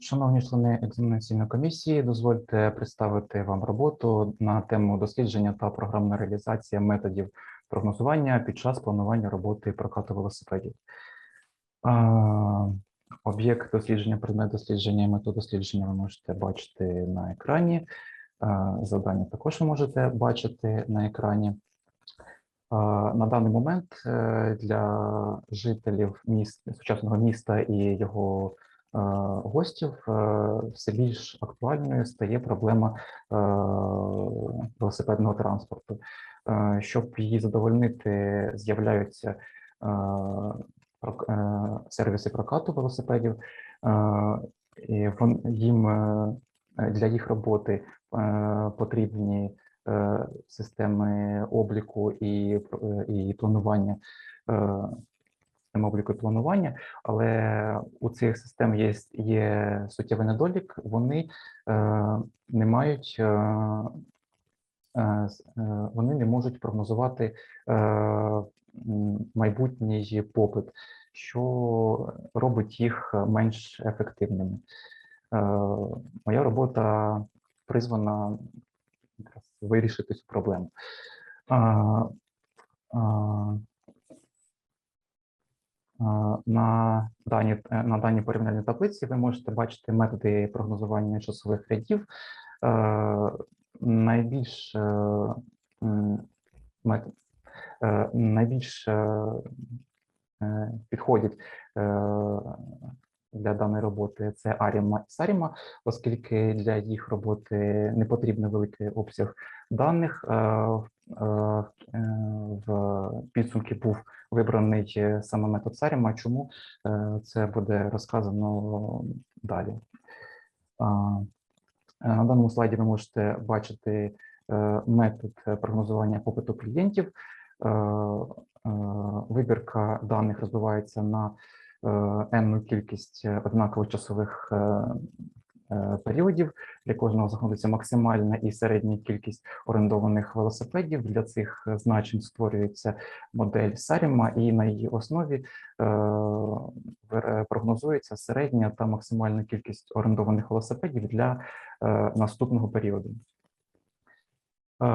Шановні члени екзаменаційної комісії, дозвольте представити вам роботу на тему дослідження та програмна реалізація методів прогнозування під час планування роботи прокату велосипедів. Об'єкт дослідження, предмет дослідження і метод дослідження ви можете бачити на екрані. Завдання також ви можете бачити на екрані. На даний момент е, для жителів міст, сучасного міста і його гостів е, все більш актуальною стає проблема е, велосипедного транспорту. Е, Щоб її задовольнити, з'являються е, е, сервіси прокату велосипедів. е, і Їм е, для їх роботи е, потрібні е, системи обліку і, е, і планування. Е, Системи обліку планування, але у цих систем є, є суттєвий недолік, вони е, не мають, е, е, е, вони не можуть прогнозувати е, майбутній попит, що робить їх менш ефективними. Е, Моя робота призвана вирішити цю проблему. А, а, На даній, е, на даній порівняльній таблиці ви можете бачити методи прогнозування часових рядів. Е, Найбільш е, найбільш підходять для даної роботи це Аріма і Саріма, оскільки для їх роботи не потрібен великий обсяг даних. в- В підсумки був вибраний е, саме метод Саріма. Чому Е, це буде розказано далі? Е, На даному слайді ви можете бачити е, метод прогнозування попиту клієнтів. Е, е, Вибірка даних розбивається на е, енну кількість однакових часових е, е, періодів. Для кожного знаходиться максимальна і середня кількість орендованих велосипедів. Для цих значень створюється модель Саріма, і на її основі е, прогнозується середня та максимальна кількість орендованих велосипедів для е, наступного періоду. Е,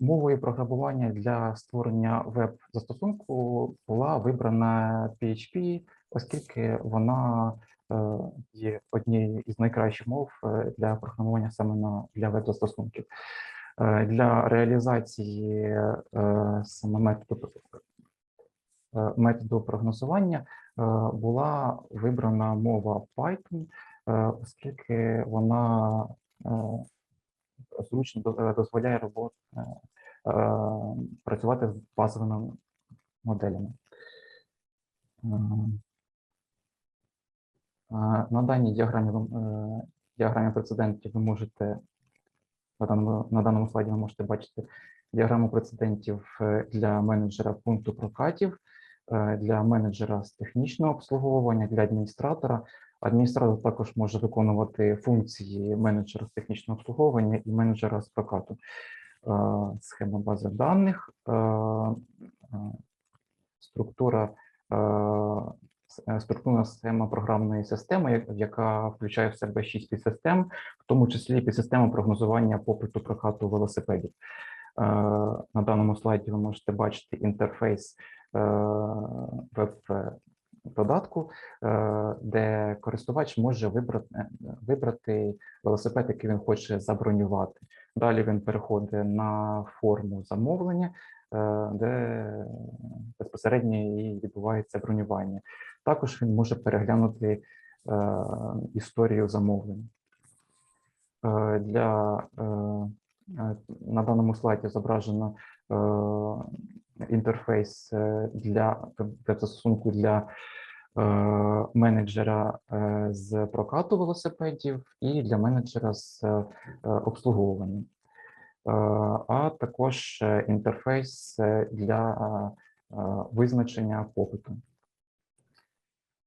Мовою програмування для створення веб-застосунку була вибрана PHP, оскільки вона е, є однією із найкращих мов е, для програмування саме на для веб-застосунків. Е, Для реалізації е, саме методу методу прогнозування була вибрана мова Python, оскільки вона зручно дозволяє робот, е, працювати з базовими моделями. На даній діаграмі, е, діаграмі прецедентів ви можете на даному, на даному слайді ви можете бачити діаграму прецедентів е, для менеджера пункту прокатів, е, для менеджера з технічного обслуговування, для адміністратора. Адміністратор також може виконувати функції менеджера з технічного обслуговування і менеджера з прокату. Схема бази даних, структура, структурна схема програмної системи, яка включає в себе шість підсистем, в тому числі підсистему прогнозування попиту прокату велосипедів. Е, На даному слайді ви можете бачити інтерфейс е, веб-додатку, е, де користувач може вибрати, е, вибрати велосипед, який він хоче забронювати. Далі він переходить на форму замовлення, е, де безпосередньо і відбувається бронювання. Також він може переглянути е, історію замовлення. Е, Для е, на даному слайді зображено інтерфейс для застосунку для менеджера з прокату велосипедів і для менеджера з обслуговування, а також інтерфейс для визначення попиту.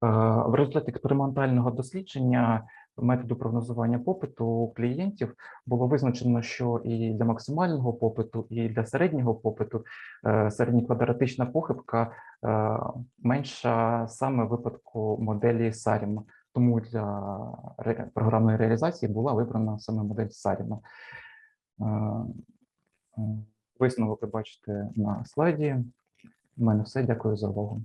Е, В результаті експериментального дослідження методу прогнозування попиту клієнтів було визначено, що і для максимального попиту, і для середнього попиту е, середньоквадратична похибка е, менша саме в випадку моделі Саріма, тому для програмної реалізації була вибрана саме модель Саріна. Е, Висновок ви бачите на слайді. У мене все. Дякую за увагу.